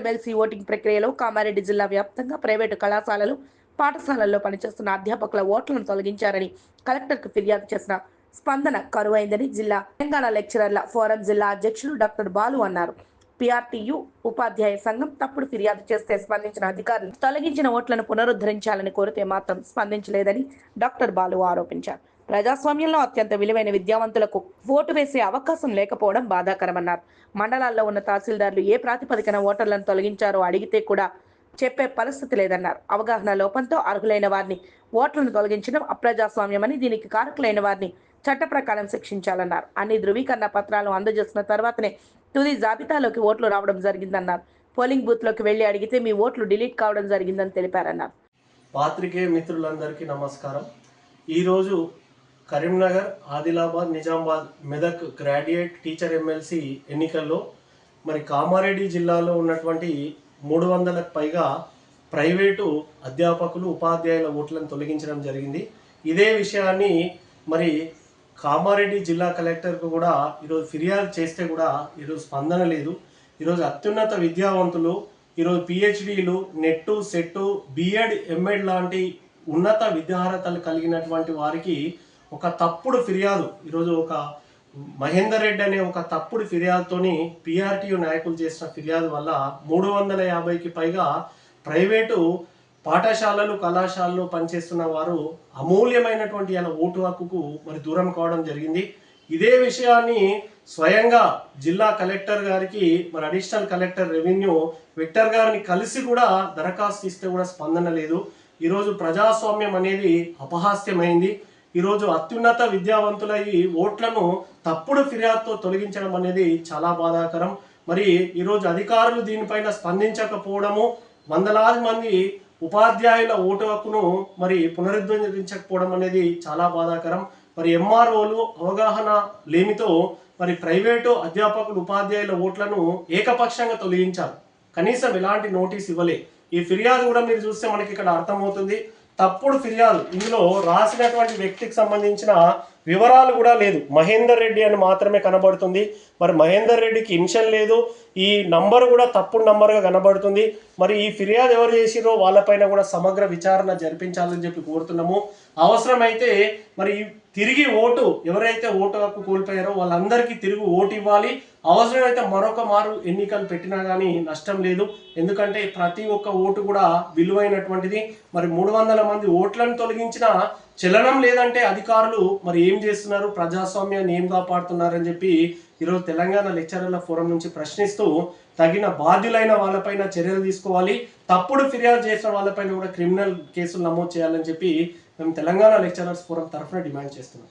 MLC voting ప్రక్రియలో కామారెడ్డి జిల్లా వ్యాప్తంగా ప్రైవేటు కళాశాలలు పాఠశాలల్లో పనిచేస్తున్న అధ్యాపకుల ఓట్లను తొలగించారని కలెక్టర్కు ఫిర్యాదు చేసిన స్పందన కరువైందని జిల్లా తెలంగాణ లెక్చరర్ల ఫోరం జిల్లా అధ్యక్షులు డాక్టర్ బాలు అన్నారు. పిఆర్టీయు ఉపాధ్యాయ సంఘం తప్పుడు ఫిర్యాదు చేస్తే స్పందించిన అధికారులు తొలగించిన ఓట్లను పునరుద్ధరించాలని కోరితే మాత్రం స్పందించలేదని డాక్టర్ బాలు ఆరోపించారు. ప్రజాస్వామ్యంలో అత్యంత విలువైన విద్యావంతులకు ఓటు వేసే అవకాశం లేకపోవడం బాధాకరమన్నారు. మండలాల్లో ఉన్న తహసీల్దార్లు ఏ ప్రాతిపదికన ఓటర్లను తొలగించారో అడిగితే కూడా చెప్పే పరిస్థితి లేదన్నారు. అవగాహన లోపంతో అర్హులైన వారిని ఓట్లను తొలగించడం అప్రజాస్వామ్యమని దీనికి కారకులైన వారిని చట్ట ప్రకారం శిక్షించాలన్నారు. అన్ని ధృవీకరణ పత్రాలను అందజేసిన తర్వాతనే తుది జాబితాలోకి ఓట్లు రావడం జరిగిందన్నారు. పోలింగ్ బూత్లోకి వెళ్ళి అడిగితే మీ ఓట్లు డిలీట్ కావడం జరిగిందని తెలిపారన్నారు. పాత్రికేయ మిత్రులందరికీ నమస్కారం. ఈరోజు Karimnagar Adilabad Nizamabad Medak graduate teacher MLC ఎన్నికల్లో మరి కామారెడ్డి జిల్లాలో ఉన్నటువంటి మూడు వందలకు పైగా ప్రైవేటు అధ్యాపకులు ఉపాధ్యాయుల ఓట్లను తొలగించడం జరిగింది. ఇదే విషయాన్ని మరి కామారెడ్డి జిల్లా కలెక్టర్కు కూడా ఈరోజు ఫిర్యాదు చేస్తే కూడా ఈరోజు స్పందన లేదు. ఈరోజు అత్యున్నత విద్యావంతులు ఈరోజు పిహెచ్డీలు నెట్టు సెట్టు బిఎడ్ ఎంఎడ్ లాంటి ఉన్నత విద్యార్హతలు కలిగినటువంటి వారికి ఒక తప్పుడు ఫిర్యాదు. ఈరోజు ఒక మహేందర్ రెడ్డి అనే ఒక తప్పుడు ఫిర్యాదుతోని పిఆర్టీయు నాయకులు చేసిన ఫిర్యాదు వల్ల మూడు వందల యాభైకి పైగా ప్రైవేటు పాఠశాలలు కళాశాలలు పనిచేస్తున్న వారు అమూల్యమైనటువంటి అలా ఓటు హక్కుకు మరి దూరం కావడం జరిగింది. ఇదే విషయాన్ని స్వయంగా జిల్లా కలెక్టర్ గారికి మరి అడిషనల్ కలెక్టర్ రెవెన్యూ విక్టర్ గారిని కలిసి కూడా దరఖాస్తు ఇస్తే కూడా స్పందన లేదు. ఈరోజు ప్రజాస్వామ్యం అనేది అపహాస్యమైంది. ఈరోజు అత్యున్నత విద్యావంతుల ఈ ఓట్లను తప్పుడు ఫిర్యాదుతో తొలగించడం అనేది చాలా బాధాకరం. మరి ఈరోజు అధికారులు దీనిపైన స్పందించకపోవడము వందలాది మంది ఉపాధ్యాయుల ఓటు హక్కును మరి పునరుద్ధరించకపోవడం అనేది చాలా బాధాకరం. మరి ఎంఆర్ఓలు అవగాహన లేమితో మరి ప్రైవేటు అధ్యాపకులు ఉపాధ్యాయుల ఓట్లను ఏకపక్షంగా తొలగించారు. కనీసం ఎలాంటి నోటీస్ ఇవ్వలే. ఈ ఫిర్యాదు కూడా మీరు చూస్తే మనకి ఇక్కడ అర్థమవుతుంది. తప్పుడు ఫిర్యాదు. ఇందులో రాసినటువంటి వ్యక్తికి సంబంధించిన వివరాలు కూడా లేదు. మహేందర్ రెడ్డి అని మాత్రమే కనబడుతుంది. మరి మహేందర్ రెడ్డికి ఇన్షన్ లేదు. ఈ నంబర్ కూడా తప్పుడు నంబర్గా కనబడుతుంది. మరి ఈ ఫిర్యాదు ఎవరు చేసిరో వాళ్ళపైన కూడా సమగ్ర విచారణ జరిపించాలని చెప్పి కోరుతున్నాము. అవసరమైతే మరి తిరిగి ఓటు ఎవరైతే ఓటు హక్కు కోల్పోయారో వాళ్ళందరికీ తిరిగి ఓటు ఇవ్వాలి. అవసరమైతే మరొక మారు ఎన్నికలు పెట్టినా కానీ నష్టం లేదు. ఎందుకంటే ప్రతి ఒక్క ఓటు కూడా విలువైనటువంటిది. మరి మూడు వందల మంది ఓట్లను తొలగించిన చలనం లేదంటే అధికారులు మరి ఏం చేస్తున్నారు? ప్రజాస్వామ్యాన్ని ఏం కాపాడుతున్నారని చెప్పి ఈరోజు తెలంగాణ లెక్చరర్ల ఫోరం నుంచి ప్రశ్నిస్తూ తగిన బాధ్యులైన వాళ్ళపైన చర్యలు తీసుకోవాలి. తప్పుడు ఫిర్యాదు చేసిన వాళ్ళపైన కూడా క్రిమినల్ కేసులు నమోదు చేయాలని చెప్పి మేము తెలంగాణ లెక్చరర్స్ ఫోరం తరఫున డిమాండ్ చేస్తున్నాం.